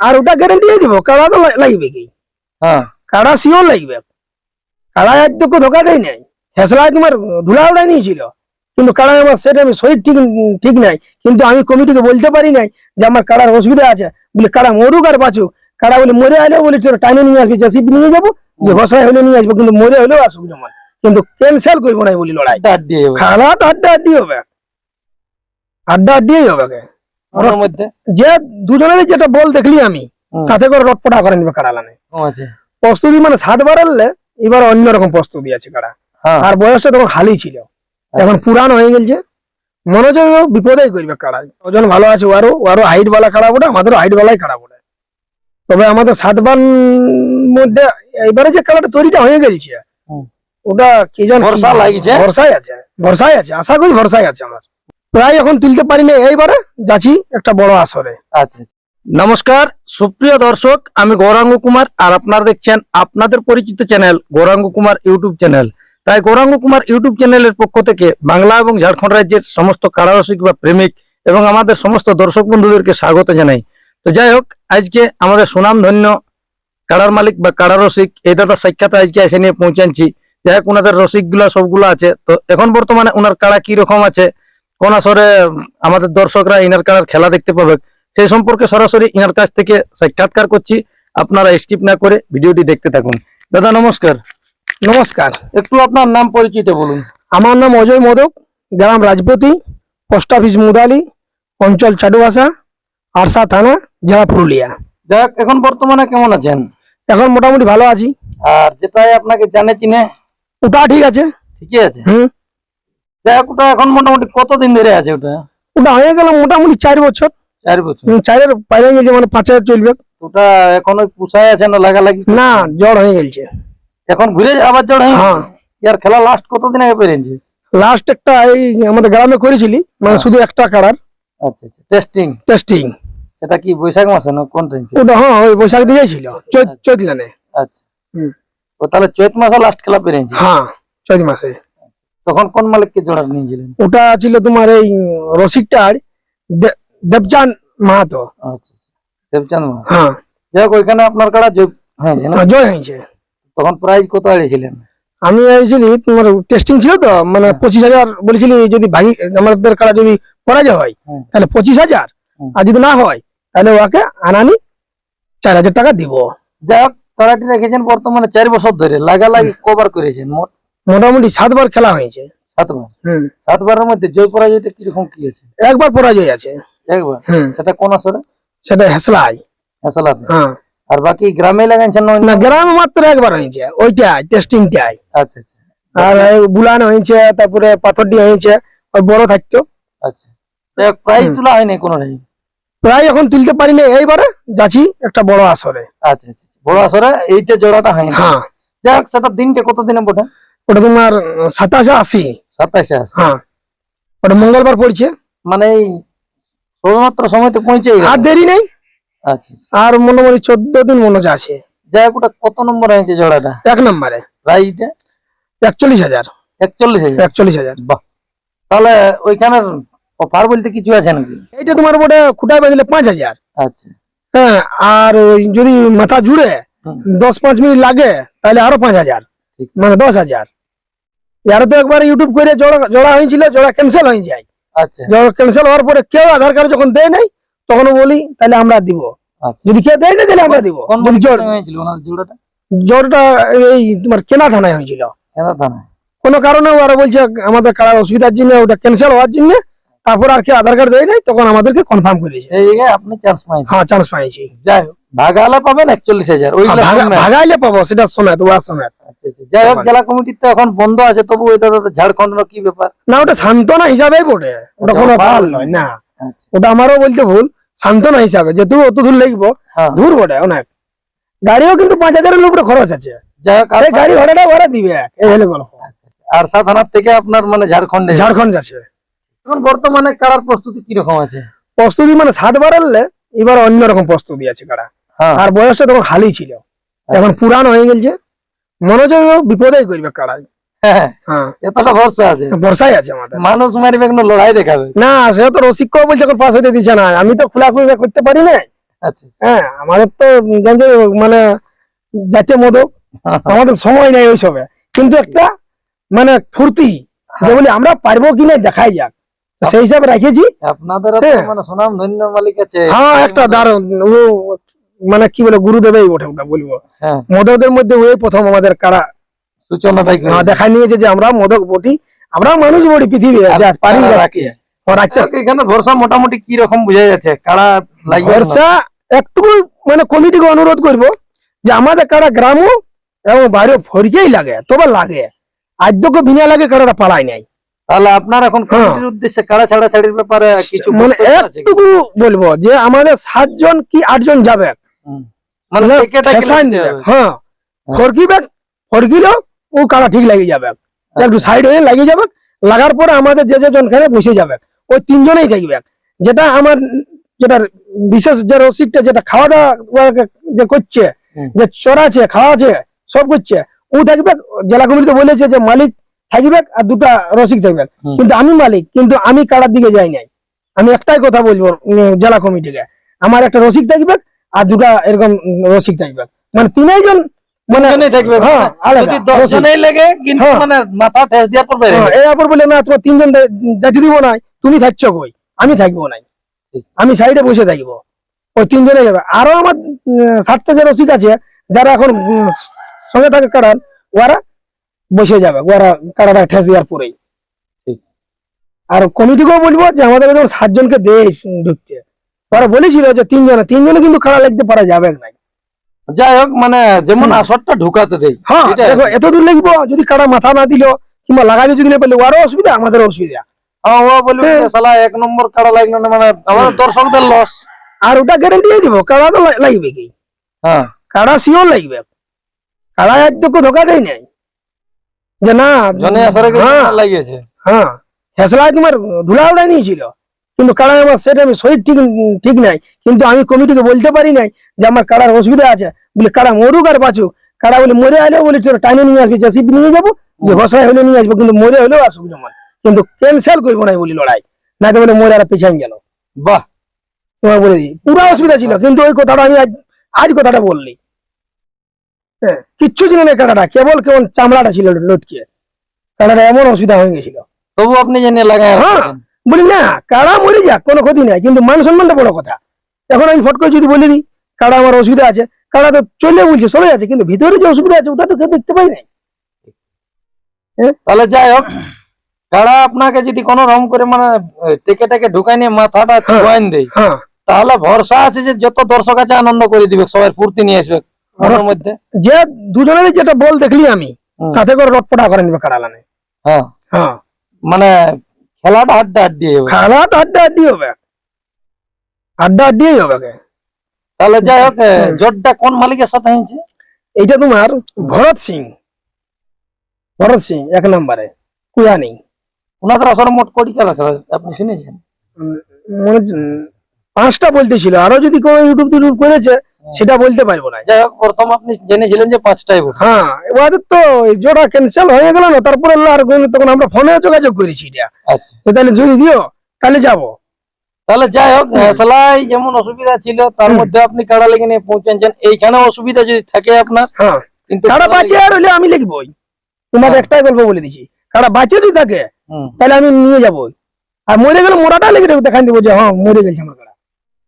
আর ওটা গ্যারেন্টি দিব। কাড়া তো লাগবে কি? হ্যাঁ। কাড়া শিওর লাগবে। কাড়া একটুকু ধোকা দেয় নাই। হেসলায় তোমার ধুলা উড়াই নিয়েছিল। কিন্তু কাড়া আমার সেটা আমি শরীর ঠিক ঠিক নাই। কিন্তু আমি কমিটিকে বলতে পারি নাই যে আমার কাড়ার অসুবিধা আছে। বলে কাড়া মরুক আর বাঁচুক। কাড়া বলে মরে আলে বলে তোর টাইনে নিয়ে আসবি জেসিপি নিয়ে যাব ব্যবসায় হলে নিয়ে আসব কিন্তু মরে হলেও আসুক যেমন। কিন্তু ক্যান্সেল করব না বলি লড়াই। দিয়ে। খেলা তো আড্ডা আড্ডি হবে। আড্ডা আড্ডিই হবে যে দুজনের যেটা বল দেখলি আমি তাতে করে রটপটা করে নিবে প্রস্তুতি মানে এবার অন্যরকম প্রস্তুতি আছে কাড়া। হ্যাঁ। আর বয়সটা তখন হালি ছিল। এখন পুরান হয়ে গেছে মনোযোগ বিপদেই করবে কাড়া। ওজন ভালো আছে ওয়ারও ওয়ারও হাইট বালা খারাপ ওটা আমাদেরও হাইট বালাই খারাপ ওটা তবে আমাদের সাতবার মধ্যে এবারে যে কালারটা তৈরিটা হয়ে গেছে ওটা কি জান ভরসা লাগিছে? ভরসায় আছে। ভরসায় আছে আশা করি ভরসায় আছে আমার। প্রায় এখন তুলতে পারিনি, এইবারে যাচ্ছি একটা বড় আসরে। আচ্ছা। নমস্কার, সুপ্রিয় দর্শক, আমি গৌরাঙ্গ কুমার, আর আপনারা দেখছেন আপনাদের পরিচিত channel Gouranga Kumar YouTube channel. তাই গৌরাঙ্গ কুমার ইউটিউব চ্যানেলের পক্ষ থেকে বাংলা এবং ঝাড়খণ্ড রাজ্যের সমস্ত কারারসিক বা প্রেমিক এবং আমাদের সমস্ত দর্শক বন্ধুদেরকে স্বাগত জানাই। তো যাই হোক, আজকে আমাদের সুনামধন্য কাড়ার মালিক বা কাড়ার রসিক এই দাদা সাক্ষাৎ আজকে এসে নিয়ে পৌঁছাচ্ছি। যাই হোক, ওনাদের রসিকগুলা সবগুলো আছে। তো এখন বর্তমানে ওনার কাড়া কি রকম আছে কোন আসরে আমাদের দর্শকরা ইনার কাড়ার খেলা দেখতে পাবে। সেই সম্পর্কে সরাসরি ইনার কাছ থেকে সাক্ষাৎকার করছি। আপনারা স্কিপ না করে ভিডিওটি দেখতে থাকুন। দাদা নমস্কার। নমস্কার। একটু আপনার নাম পরিচিত বলুন। আমার নাম অজয় মোদক গ্রাম রাজপতি পোস্ট অফিস মুদালি অঞ্চল চাডুয়াশা আরসা থানা জেলা পুরুলিয়া। যাই হোক এখন বর্তমানে কেমন আছেন? এখন মোটামুটি ভালো আছি। আর যেটাই আপনাকে জানে চিনে। ওটা ঠিক আছে। ঠিকই আছে। হুম। হোক ওটা এখন মোটামুটি কতদিন ধরে আছে ওটা? ওটা হয়ে গেল মোটামুটি চার বছর। চার বছর। চারের বাইরে গেছে মানে পাঁচ হাজার চলবে। ওটা এখন ওই পুষায় আছে না লাগালাগি? না জ্বর হয়ে গেছে। এখন ঘুরে আবার জড় হয়ে হ্যাঁ। ইয়ার খেলা লাস্ট কতদিন আগে পেরেছে লাস্ট একটা এই আমাদের গ্রামে করেছিলি মানে হ্যাঁ। শুধু একটা কাড়ার। আচ্ছা আচ্ছা। টেস্টিং টেস্টিং সেটা কি বৈশাখ মাসে না কোন টাইম ওটা হ্যাঁ ওই বৈশাখ দিকে ছিল চৈত চৈত লানে। আচ্ছা। হুম। ও তাহলে চৈত মাসে লাস্ট খেলা পেরেছে হ্যাঁ চৈত মাসে। তখন কোন মালিককে জোড়া নিয়েছিলেন ওটা ছিল তোমার এই রসিকটার দে- দেবচাঁদ মাহাতো। আচ্ছা দেবচাঁদ মা হ্যাঁ। যাই হোক ওইখানে আপনার কাড়া যোগ হয়েছে। না জয় হয়েছে। তখন প্রাইজ কত হারিয়েছিলেন আমি আইছিলি তোমার টেস্টিং ছিল তো মানে হ্যাঁ। পঁচিশ হাজার বলেছিলি যদি ভাগি আমাদের কারা যদি পরাজয় হয় তাহলে পঁচিশ হাজার। আর যদি না হয় তাহলে ওকে আনানি চার হাজার টাকা দিব। যাই হোক রেখেছেন বর্তমানে চার বছর ধরে লাগালাগি কভার করেছেন। মোট মোটামুটি সাতবার খেলা হয়েছে। সাতবার? হুম। সাতবারের মধ্যে জয় পরাজয়টা কীরকম কি আছে? একবার পরাজয় আছে। একবার? সেটা কোন আসরে? সেটা হেসলাই। আসলে হ্যাঁ। আর বাকি গ্রামে লাগাইছেন না গ্রামে মাত্র একবার হয়েছে। ওইটাই টেস্টিংটাই আচ্ছা আচ্ছা। আর বুলান হয়েছে তারপরে পাথরডি হয়েছে ওই বড় থাকতো। আচ্ছা। প্রাইজ তোলা হয়নি কোনো নাই? প্রায় এখন তুলতে পারিনি এইবারে যাচ্ছি একটা বড় আসরে। আচ্ছা আচ্ছা বড় আসরে এইটা জোড়াটা হ্যাঁ। যাই হোক সেটা দিনটা কত দিনে বটে? ওটা তোমার সাতাশে আশি। সাতাশে হ্যাঁ। ওটা মঙ্গলবার পড়ছে। মানে সবেমাত্র সময় তো পৌঁছে আর দেরি নেই। আচ্ছা। আর মোটামুটি চোদ্দ দিন মনে হচ্ছে আছে। যাই হোক ওটা কত নম্বর হয়েছে জোড়াটা? এক নম্বরে। প্রাইজটা? একচল্লিশ হাজার। একচল্লিশ হাজার। একচল্লিশ হাজার। বাহ। তাহলে ওইখানের অফার বলতে কিছু আছে নাকি? এইটা তোমার বোটে খুঁটায় বাঁধলে পাঁচ হাজার। আচ্ছা। হ্যাঁ আর ওই যদি মাথা জুড়ে দশ পাঁচ মিনিট লাগে তাহলে আরও পাঁচ হাজার। ঠিক। মানে দশ হাজার। আর তো একবার ইউটিউব করে জোড়া জোড়া হয়েছিল জোড়া ক্যান্সেল হয়ে যায় আচ্ছা জোড়া ক্যান্সেল হওয়ার পরে কেউ আধার কার্ড যখন দেয় নাই তখন বলি তাহলে আমরা দিব আচ্ছা যদি কেউ দেয় না তাহলে আমরা দিব কোন যদি জোর মালিকের হয়েছিল ওনার জোড়াটা জ্বরটা এই তোমার কেনা থানায় হয়েছিল কেন থানায় কোনো কারণে ওরা বলছে আমাদের কারার অসুবিধার জন্য ওটা ক্যান্সেল হওয়ার জন্য তারপর আর কি আধার কার্ড দেয় নাই তখন আমাদেরকে কনফার্ম করে দিয়েছে। এই জায়গায় আপনি চান্স পাইছেন। হ্যাঁ চান্স পাইছি। যাই হোক ভাগালে পাবেন একচল্লিশ হাজার ওইগুলো ভাগা- শুনবেন। ভাগাইলে পাবো সেটা সময় তো ওয়ার সময় আচ্ছা, আচ্ছা। যাই হোক জেলা কমিটির তো এখন বন্ধ আছে তবু ওইটা তো ঝাড়খণ্ড কি ব্যাপার? না ওটা সান্ত্বনা হিসাবেই বটে। ওটা আচ্ছা, কোনো ভালো নয়। না। আচ্ছা, ওটা আমারও বলতে ভুল সান্ত্বনা হিসাবে। যেহেতু অত দূর লাগবো হ্যাঁ। দূর বটে অনেক। গাড়িও কিন্তু পাঁচ হাজারের উপরে খরচ আছে। আরে আর- গাড়ি ভাড়াটা ওরা দিবে এই হলে গল্প আরসা থানার থেকে আপনার মানে ঝাড়খণ্ডে ঝাড়খণ্ড যাচ্ছে এখন বর্তমানে কারার প্রস্তুতি কীরকম আছে? প্রস্তুতি মানে সাত বাড়ালে এবার অন্যরকম প্রস্তুতি আছে কারা। হ্যাঁ। আর বয়সটা তখন হালি ছিল। এখন পুরান হয়ে গেছে মনোযোগ বিপদেই করবে কাড়াই। হ্যাঁ, হ্যাঁ। এতটা ভরসা আছে। বর্ষাই আছে আমাদের। মানুষ মারিবে কোনো লড়াই দেখাবে। না সে তো রসিক বলছে এখন পাস হইতে দিচ্ছে না। আমি তো খোলাখুলি করতে পারি না আচ্ছা। হ্যাঁ আমাদের তো মানে জাতীয় মদক আমাদের সময় নেই ওইসবে। কিন্তু একটা মানে ফুর্তি যে বলি আমরা পারব কিনা দেখাই যাক। সেই হিসাবে রাখেছি। আপনাদের। মানে সুনাম ধন্য মালিক আছে। হ্যাঁ একটা দারুণ। মানে কি বলে গুরুদেবেই ওঠে ওটা বলব। হ্যাঁ। মদকদের মধ্যে ওই প্রথম আমাদের কারা সূচনাটাই দেখা নিয়েছে যে আমরা মদক বটি আমরা মানুষ বটি পৃথিবী পারি রাখি এখানে ভরসা মোটামুটি কি রকম বোঝা যাচ্ছে? কারা ভরসা একটু মানে কমিটিকে অনুরোধ করব যে আমাদের কারা গ্রামও এবং বাইরে ফরিকেই লাগে তবে লাগে। আদ্যকে বিনা লাগে কারোটা পালাই নাই। তাহলে আপনার এখন হ্যাঁ। কমিটির উদ্দেশ্যে কারা ছাড়া ছাড়ির ব্যাপারে কিছু মানে? একটুকু বলব যে আমাদের সাতজন কি আটজন যাবে। মানে টিকেটা কি দিবে। হ্যাঁ ফরকিবে ফরকিলেও ও কারা ঠিক লাগিয়ে যাবে। একটু সাইড হয়ে যাবে লাগার পরে আমাদের যে যে জনখানে বসে যাবে ওই তিনজনেই থাকবে। যেটা আমার যেটা বিশেষ যে রসিকটা যেটা খাওয়া দাওয়া যে করছে যে চড়াছে খাওয়াছে সব করছে ও থাকবে জেলা কমিটিতে বলেছে যে মালিক থাকবে আর দুটা রসিক থাকবে। কিন্তু আমি মালিক কিন্তু আমি কারার দিকে যাই নাই। আমি একটাই কথা বলব জেলা কমিটিকে। আমার একটা রসিক থাকবে আর দুটা এরকম রসিক থাকবে। মানে মানে থাকবে। হ্যাঁ যদি দশ লাগে কিন্তু হ্যাঁ। মানে মাথা ঠেস হ্যাঁ, বলে না তোমার তিনজন দে- দিব না তুমি থাকছো কই? আমি থাকব নাই। আমি সাইডে বসে থাকব। ওই তিনজনে যাবে। আরও আমার সাতটা যে রসিক আছে যারা এখন সঙ্গে থাকে কারার ওরা বসে যাবে। ওরা কারাটা ঠেস দেওয়ার পরেই। আর কমিটিকেও বলব যে আমাদের সাতজনকে দেয় ঢুকতে। ওরা বলেছিল যে তিনজনে তিনজনে কিন্তু খারাপ লাগতে পারা যাবে না। যাই হোক মানে যেমন। আসরটা ঢুকাতে দেই হ্যাঁ দেখো। এত দূর লাগবো যদি কারা মাথা না দিল কিংবা লাগাতে যদি না পারলে ওরও অসুবিধা আমাদের অসুবিধা। হ্যাঁ, ও বলবে শালা এক নম্বর লাগল না মানে আমাদের দর্শকদের লস আর ওটা গ্যারেন্টি দিব কারা তো লাগবে কি? হ্যাঁ। কারা শিওর লাগবে। কারা একটুকু ধোকা দেয় নাই। যে না জনে আসরে হ্যাঁ। লাগিয়েছে। হ্যাঁ ফেসলায় তোমার ধুলা উড়াই নিয়েছিল। কিন্তু কারা আমার সেটা আমি শরীর ঠিক ঠিক নাই। কিন্তু আমি কমিটিকে বলতে পারি নাই যে আমার কারার অসুবিধা আছে। বলে কারা মরুক আর বাঁচুক। কারা বলে মরে আলে বলে তোর টাইনে নিয়ে আসবি জেসিপি নিয়ে যাব ব্যবসায় হলে নিয়ে আসব কিন্তু মরে হলেও আসুক যেমন কিন্তু ক্যান্সেল করব না বলি লড়াই। না তো বলে মরে আর পিছান গেল। বাহ! তোমার বলে দিই। পুরো অসুবিধা ছিল কিন্তু ওই কথাটা আমি আজ আজ কথাটা বললি। হ্যাঁ কিচ্ছু ছিল না কাটাটা কেবল কেবল চামড়াটা ছিল লটকে। কাটাটা এমন অসুবিধা হয়ে গেছিল। তবু আপনি জেনে লাগায় হ্যাঁ। বলি না কারা মরে যাক কোনো ক্ষতি নাই। কিন্তু মান সম্মানটা বড় কথা। এখন আমি ফট করে যদি বলে দিই কারা আমার অসুবিধা আছে কারা তো চলে বলছে সবাই আছে কিন্তু ভিতরে যে অসুবিধা আছে ওটা তো কেউ দেখতে পাই নাই। তাহলে যাই হোক কারা আপনাকে যদি কোনো রকম করে মানে টেকেটাকে ঢুকাই নিয়ে মাথাটা হ্যাঁ। জয়েন দেয় হ্যাঁ। তাহলে ভরসা আছে যে যত দর্শক আছে আনন্দ করে দিবে সবাই ফুর্তি নিয়ে আসবে মনের মধ্যে। যে দুজনেরই যেটা বল দেখলি আমি তাতে করে রটপটা করে নিবে কারালানে হ্যাঁ। হ্যাঁ। মানে খেলাটা হাড্ডা হাড্ডি হবে খেলা তো আড্ডা আড্ডি হবে। আড্ডা আড্ডিই হবে তাহলে যাই হোক জোটটা কোন মালিকের সাথে হয়েছে? এইটা তোমার ভরত সিং। ভরত সিং এক নম্বরে। কুয়ানি ওনাদের আসলে মোট কোটি খেলা খেলা আপনি শুনেছেন? মনে পাঁচটা বলতেছিল আরও যদি কোনো ইউটিউব টিউটিউব করেছে সেটা বলতে পারব না। যাই হোক প্রথম আপনি জেনেছিলেন যে পাঁচটাই ভোট। হ্যাঁ এবার তো জোড়া ক্যান্সেল হয়ে গেল না তারপরে আর তখন আমরা ফোনে যোগাযোগ করেছি এটা। আচ্ছা। তাহলে যদি দিও তাহলে যাব। তাহলে যাই হোক সেলাই যেমন অসুবিধা ছিল তার মধ্যে আপনি কাড়া লেগে নিয়ে পৌঁছেছেন এইখানে অসুবিধা যদি থাকে আপনার হ্যাঁ। কিন্তু কারা বাঁচে আর হলে আমি লিখবই। তোমাকে হ্যাঁ। একটাই গল্প বলে দিচ্ছি। কারা বাঁচে যদি থাকে তাহলে আমি নিয়ে যাব। আর মরে গেলে মোড়াটা লেগে দেখান দেবো যে হ্যাঁ মরে গেছে আমার কারা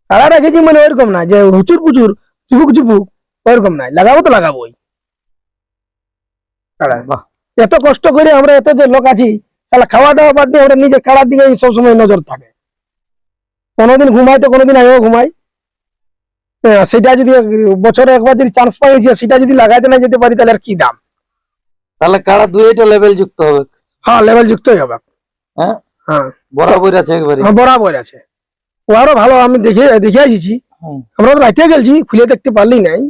কারা রেখেছি মানে ওইরকম না যে হুচুর পুচুর চুপুক চুপুক ওইরকম নাই। লাগাবো তো লাগাবোই। বাহ। এত কষ্ট করে আমরা এত যে লোক আছি তাহলে খাওয়া দাওয়া বাদ দিয়ে আমরা নিজে কারার দিকে সবসময় নজর থাকে। কোনোদিন ঘুমাই তো কোনোদিন আমিও ঘুমাই। হ্যাঁ, সেটা যদি বছরে একবার যদি চান্স পাইছি সেটা যদি লাগাইতে না যেতে পারি তাহলে আর কি দাম? তাহলে কাড়া দুইটা লেভেল যুক্ত হবে। হ্যাঁ লেভেল যুক্তই হবে। হ্যাঁ? হ্যাঁ। বরাবর আছে একবারে হ্যাঁ, বরাবর আছে। ও আরও ভালো আমি দেখে দেখে হুম। আমরা তো রাইতে গেছি খুলে দেখতে পারলি নাই।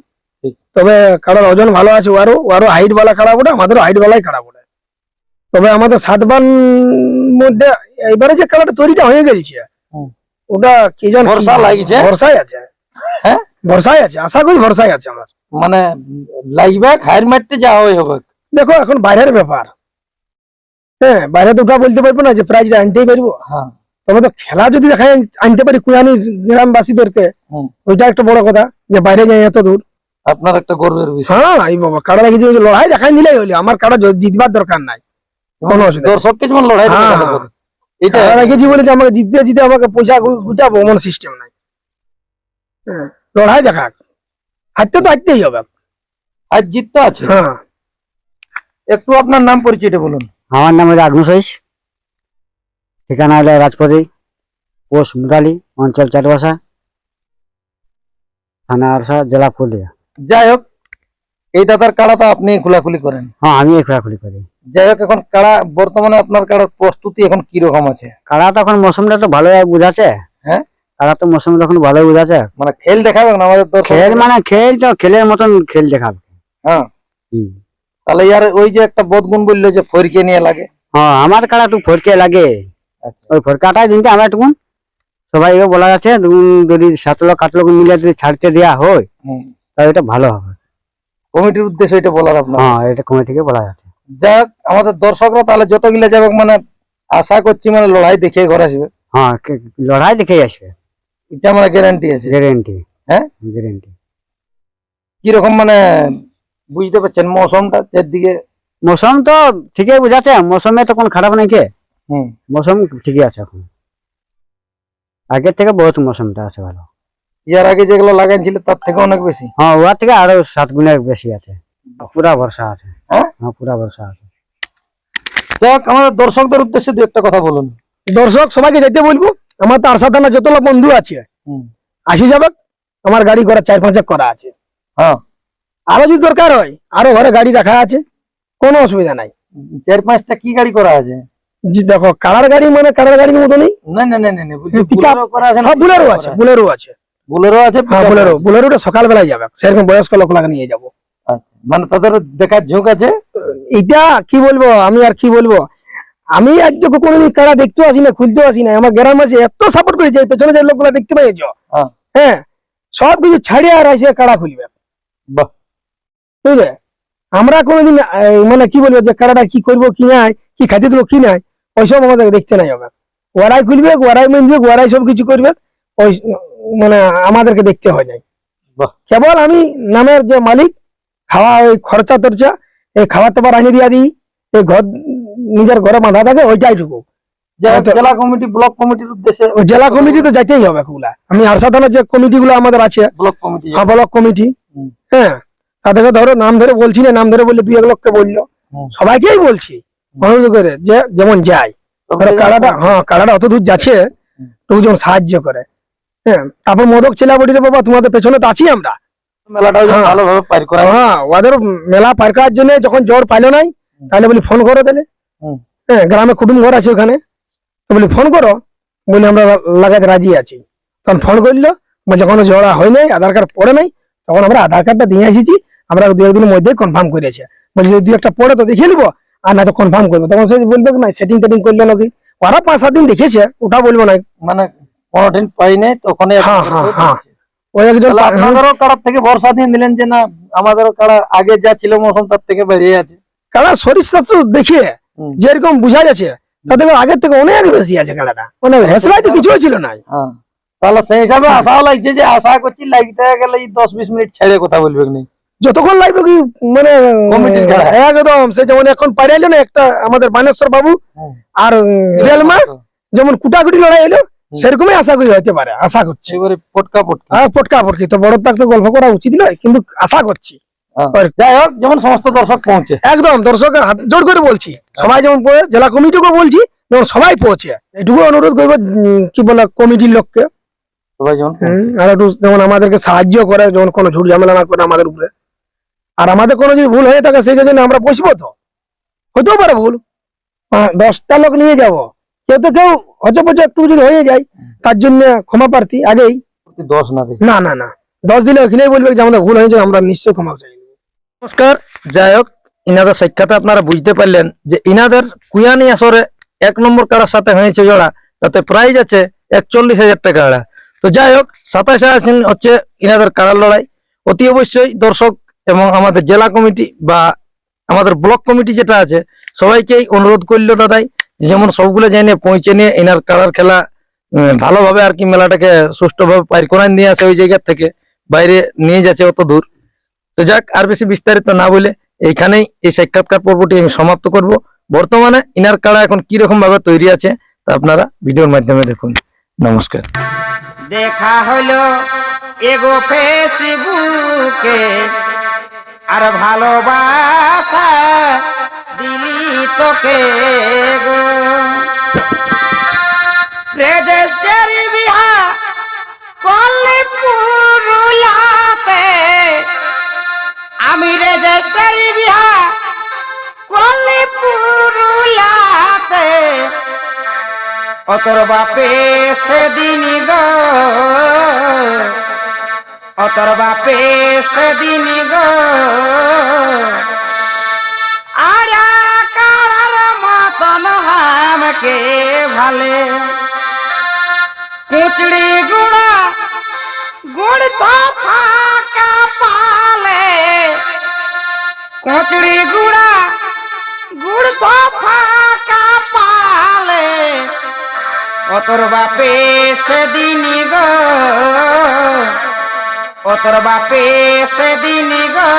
তবে কারোর ওজন ভালো আছে ও আরও ও আরও হাইট বালা খারাপ ওটা আমাদেরও হাইট বালাই খারাপ ওটা। তবে আমাদের সাত বান মধ্যে এবারে যে কালারটা তৈরিটা হয়ে গেছে ওটা কি জান ভরসা লাগছে? ভরসায় আছে। হ্যাঁ? ভরসায় আছে আশা করি ভরসায় আছে আমার। মানে লাগবে খায়ের মারতে যাওয়া হবে। দেখো এখন বাইরের ব্যাপার। হ্যাঁ বাইরে তো ওটা বলতে পারব না যে প্রাইজটা আনতেই পারব। হ্যাঁ। তবে তো খেলা যদি দেখা আনতে পারি কুয়ানি গ্রামবাসীদেরকে ওইটা একটা বড় কথা যে বাইরে যাই এত দূর। আপনার একটা গর্বের বিষয়। হ্যাঁ এই বাবা কাড়া রাখি যদি লড়াই দেখাই নিলেই হলি আমার কাড়া জিতবার দরকার নাই। কোনো অসুবিধা দর্শককে যেমন লড়াই হ্যাঁ। এটা রেখেছি বলে যে আমাকে জিততে জিতে আমাকে পয়সা গু- গুটাবো এমন সিস্টেম নাই। হ্যাঁ, লড়াই দেখা হাঁটতে তো হাঁটতেই হবে। আজ জিততে আছে। হ্যাঁ। একটু আপনার নাম পরিচয়টা বলুন। আমার নাম হলো সইস ঠিকানা হলো রাজপথে পোস্ট মুরালি অঞ্চল চারবাসা থানা আরসা জেলা পুরুলিয়া। যাই হোক এই দাদার কাড়া তো আপনি খোলাখুলি করেন। হ্যাঁ আমি খোলাখুলি করি। যাই হোক এখন কাড়া বর্তমানে আপনার কাড়ার প্রস্তুতি এখন কি রকম আছে? কাড়া তো এখন মৌসুমটা তো ভালো বুঝাচ্ছে। হ্যাঁ? কাড়া তো মৌসুম এখন ভালো বুঝাচ্ছে। মানে খেল দেখাবেন না আমাদের দর্শক। খেল মানে খেল তো খেলের মতন খেল দেখাবে। হ্যাঁ। তাহলে ইয়ার ওই যে একটা বদগুণ বলল যে ফরিকে নিয়ে লাগে। হ্যাঁ আমার কাড়া তো ফরকে লাগে। ওই ফরকাটাই দিনটা আমরা একটু সবাই বলা উম, যদি সাত লোক আট লোক মিলে যদি ছাড়তে দেওয়া হয় তাহলে এটা ভালো হবে। কমিটির উদ্দেশ্য এটা বলার আপনার? হ্যাঁ এটা কমিটিকে বলা যাচ্ছে। যাই হোক আমাদের দর্শকরা তাহলে যতগুলো যাবে মানে আশা করছি মানে লড়াই দেখে ঘরে আসবে। হ্যাঁ লড়াই দেখে আসবে। এটা আমার গ্যারান্টি আছে। গ্যারান্টি হ্যাঁ? গ্যারেন্টি কীরকম মানে বুঝতে পারছেন মৌসুমটা চারদিকে? মৌসুম তো ঠিকই বুঝাচ্ছে মৌসুমে তো কোনো খারাপ নাই কে? হুম মৌসুম ঠিকই আছে এখন। আগের থেকে বহুত মৌসুমটা আছে ভালো। ইয়ার আগে যেগুলো লাগাইছিল তার থেকে অনেক বেশি? হ্যাঁ ওর থেকে আরও সাত গুণের বেশি আছে। পুরা ভরসা আছে। হ্যাঁ? হ্যাঁ পুরা ভরসা আছে। যাই হোক আমাদের দর্শকদের উদ্দেশ্যে দু একটা কথা বলুন। দর্শক সবাইকে যেতে বলব আমার তো আরসা থানা যত বন্ধু আছে আসি যাবে আমার গাড়ি করা চার পাঁচেক করা আছে। হ্যাঁ। আরও যদি দরকার হয় আরও ঘরে গাড়ি রাখা আছে কোনো অসুবিধা নাই। চার পাঁচটা কি গাড়ি করা আছে? জি দেখো কালার গাড়ি মানে কালার গাড়ির মতো নেই না না না না না বলছি Pickup- বুলেরো আছে বুলেরো আছে করা। বুলেরো আছে। হ্যাঁ বুলেরো বুলেরোটা সকালবেলায় যাবে। সেরকম বয়স্ক লোক লাগা নিয়ে যাব। আচ্ছা মানে তাদের দেখার ঝোঁক আছে? এটা কি বলব আমি আর কি বলব? আমি কোনোদিন কারা দেখতেও আসি না খুলতেও আসি না। আমার গ্রাম আছে এত সাপোর্ট করেছে পেছনে যে লোকগুলো দেখতে পেয়েছ? হ্যাঁ। হ্যাঁ সব কিছু ছাড়িয়ে আর আসে কারা খুলবে? বাহ। বুঝলে? আমরা কোনোদিন মানে কি বলব যে কারাটা কি করব কি নাই কি খাইতে দেবো কি নাই ওইসব আমাদের দেখতে নাই হবে ওরাই খুলবে ওরাই মেনবে ওরাই সব কিছু করবে ওই মানে আমাদেরকে দেখতে হয় নাই। কেবল আমি নামের যে মালিক খাওয়া ওই খরচা টরচা এই খাবার টাবার আনি দিয়া দিই এই ঘর নিজের ঘরে বাঁধা থাকে হোক, হয়তো- জেলা কমিটি ব্লক কমিটির উদ্দেশ্যে ওই জেলা কমিটি তো যাইতেই হবে আমি আরসা থানার যে কমিটি গুলো আমাদের আছে ব্লক কমিটি হ্যাঁ, ব্লক কমিটি। হ্যাঁ তাদেরকে ধরো নাম ধরে বলছি না নাম ধরে বললে দুই এক লোককে বলল। সবাইকেই বলছি। অনুরোধ করে যে যেমন যায় কাড়াটা হ্যাঁ কাড়াটা অত দূর যাচ্ছে যেমন সাহায্য করে। হ্যাঁ তারপর মদক ছেলা বাবা তোমাদের পেছনে তো আছি আমরা। হ্যাঁ। পার হয়। ওদের মেলা পার করার জন্য যখন জ্বর পাইলো নাই তাহলে বলি ফোন করো তাহলে। হ্যাঁ গ্রামে কুটুম ঘর আছে ওখানে। তো বলি ফোন করো বলি আমরা লাগাতে রাজি আছি। তখন ফোন করল কোনো জ্বর হয় নাই আধার কার্ড পড়ে নাই তখন আমরা আধার কার্ডটা দিয়ে এসেছি। আমরা দু একদিনের মধ্যে কনফার্ম করেছে। বলছি যদি দু একটা পড়ে তো দেখিয়ে নেব। আর না তো কনফার্ম করব। তখন সে বলবে না সেটিং টেটিং করল নাকি? ওরা পাঁচ সাত দিন দেখেছে ওটা বলব না। মানে পনেরো দিন পাই নাই তখনই এখন হ্যাঁ, হ্যাঁ, হ্যাঁ। ওই একজন আপনাদেরও থেকে ভরসা দিয়ে দিলেন যে না আমাদেরও আগে যা ছিল মৌসুম তার থেকে বেরিয়ে আছে। কারা শরীর স্বাস্থ্য দেখিয়ে যেরকম বোঝা যাচ্ছে তাদের আগের থেকে অনেক বেশি আছে খেলাটা মানে হেসলাই তো কিছুই ছিল না। হ্যাঁ। তাহলে সেই হিসাবে আশাও লাগছে যে আশা করছি লাগতে গেলে দশ বিশ মিনিট ছেড়ে কথা বলবে না যতক্ষণ লাগবে কি মানে একদম সে যেমন এখন পাইলো না একটা আমাদের বানেশ্বর বাবু হুম। আর রেলমা যেমন কুটাকুটি লড়াই এলো সেরকমই আশা করি হতে পারে আশা করছি। এবারে পটকা পটকা আর পটকা পটকি তো বড় তাক তো গল্প করা উচিত নয় কিন্তু আশা করছি। হ্যাঁ। যাই হোক যেমন সমস্ত দর্শক পৌঁছে। একদম দর্শক হাত জোর করে বলছি সবাই যেমন পড়ে জেলা কমিটিকে বলছি যেমন সবাই পৌঁছে। এটুকু অনুরোধ করব কি বলে কমিটির লোককে। আর একটু যেমন আমাদেরকে সাহায্য করে যেমন কোনো ঝুট ঝামেলা না করে আমাদের উপরে। আর আমাদের কোনো যদি ভুল হয়ে থাকে সেই জন্য আমরা বসবো তো। হতেও পারে ভুল। দশটা লোক নিয়ে যাব। কেউ তো কেউ হচ্ছে একটু যদি হয়ে যায় তার জন্য ক্ষমা প্রার্থী আগেই। দশ না না না না। দশ দিলে ওখানেই বলবে যে আমাদের ভুল হয়েছে আমরা নিশ্চয়ই ক্ষমা চাই। নমস্কার। যাই হোক ইনাদের সাক্ষাতে আপনারা বুঝতে পারলেন যে ইনাদের কুয়ানি আসরে এক নম্বর কারার সাথে হয়েছে জোড়া। তাতে প্রাইজ আছে একচল্লিশ হাজার টাকা তো যাই হোক সাতাশে আছেন হচ্ছে ইনাদের কারার লড়াই। অতি অবশ্যই দর্শক এবং আমাদের জেলা কমিটি বা আমাদের ব্লক কমিটি যেটা আছে, সবাইকেই অনুরোধ করল দাদাই যেমন সবগুলো জানিয়ে পৌঁছে নিয়ে এনার কারার খেলা ভালোভাবে আর কি মেলাটাকে সুষ্ঠুভাবে পার করান নিয়ে আসে ওই জায়গা থেকে, বাইরে নিয়ে যাচ্ছে অত দূর। তো যাক, আর বেশি বিস্তারিত না বলে এইখানেই এই সাক্ষাৎকার পর্বটি আমি সমাপ্ত করব। বর্তমানে ইনার কাড়া এখন কি রকম ভাবে তৈরি আছে তা আপনারা ভিডিওর মাধ্যমে দেখুন। নমস্কার। দেখা হলো এগো ফেসবুকে। আর ভালোবাসা দিলি তোকে গো। রেজিস্টারি বিহা করলে পুরুলাতে। আমি রেজিস্টারি বিহা করলে পুরুলাতে। অতর বাপে সেদিন গো। অতর বাপে সেদিন গো। আরা হামকে ভালে। কুচড়ি গুড়া, গুড় তো ফাঁকা পালে। কুচড়ি গুড়া, গুড় তো ফাঁকা পালে। অতর বাপে সেদিন গো। অতর বাপে সেদিন গো